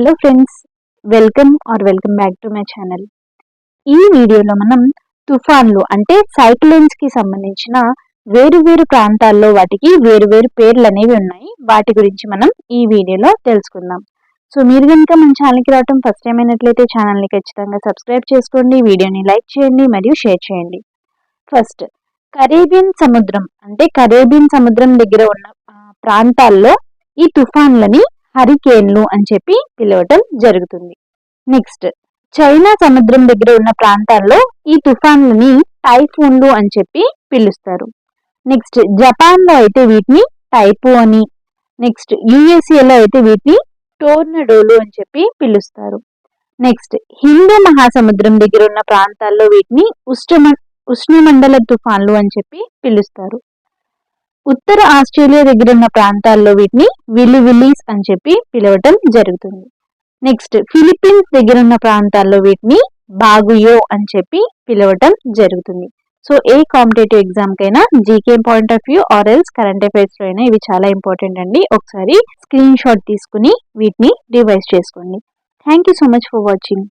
Hello friends welcome or welcome back to my channel ఈ వీడియోలో మనం తుఫాన్లు అంటే సైక్లోన్స్కి సంబంధించిన వేరు వేరు ప్రాంతాల్లో వాటికి వేరు వేరు పేర్లు అనేవి ఉన్నాయి. వాటి గురించి మనం ఈ వీడియోలో తెలుసుకుందాం. సో మీరు కనుక మన ఛానల్కి రావడం ఫస్ట్ టైం అయినట్లయితే ఛానల్ని ఖచ్చితంగా సబ్స్క్రైబ్ చేసుకోండి వీడియోని లైక్ చేయండి మరియు షేర్ చేయండి. ఫస్ట్ కరేబియన్ సముద్రం అంటే కరేబియన్ సముద్రం దగ్గర ఉన్న ప్రాంతాల్లో ఈ తుఫాన్లని హరికేన్లు అని చెప్పి పిలవటం జరుగుతుంది. నెక్స్ట్ చైనా సముద్రం దగ్గర ఉన్న ప్రాంతాల్లో ఈ తుఫాన్లని టైఫూన్లు అని చెప్పి పిలుస్తారు. నెక్స్ట్ జపాన్లో అయితే వీటిని టైపు అని నెక్స్ట్ యుఎస్ఏలో అయితే వీటిని టోర్నడోలు అని చెప్పి పిలుస్తారు. నెక్స్ట్ హిందూ మహాసముద్రం దగ్గర ఉన్న ప్రాంతాల్లో వీటిని ఉష్ణ ఉష్ణమండల తుఫాన్లు అని చెప్పి పిలుస్తారు. ఉత్తర ఆస్ట్రేలియా దగ్గర ఉన్న ప్రాంతాల్లో వీటిని విల్లు విల్లీస్ అని చెప్పి పిలవటం జరుగుతుంది. నెక్స్ట్ ఫిలిప్పీన్స్ దగ్గర ఉన్న ప్రాంతాల్లో వీటిని బాగుయో అని చెప్పి పిలవటం జరుగుతుంది. సో ఏ కాంపిటేటివ్ ఎగ్జామ్ కైనా GK point of view or else current అఫైర్స్లో అయినా ఇవి చాలా ఇంపార్టెంట్ అండి. ఒకసారి స్క్రీన్ షాట్ తీసుకుని వీటిని రివైజ్ చేసుకోండి. Thank you so much for watching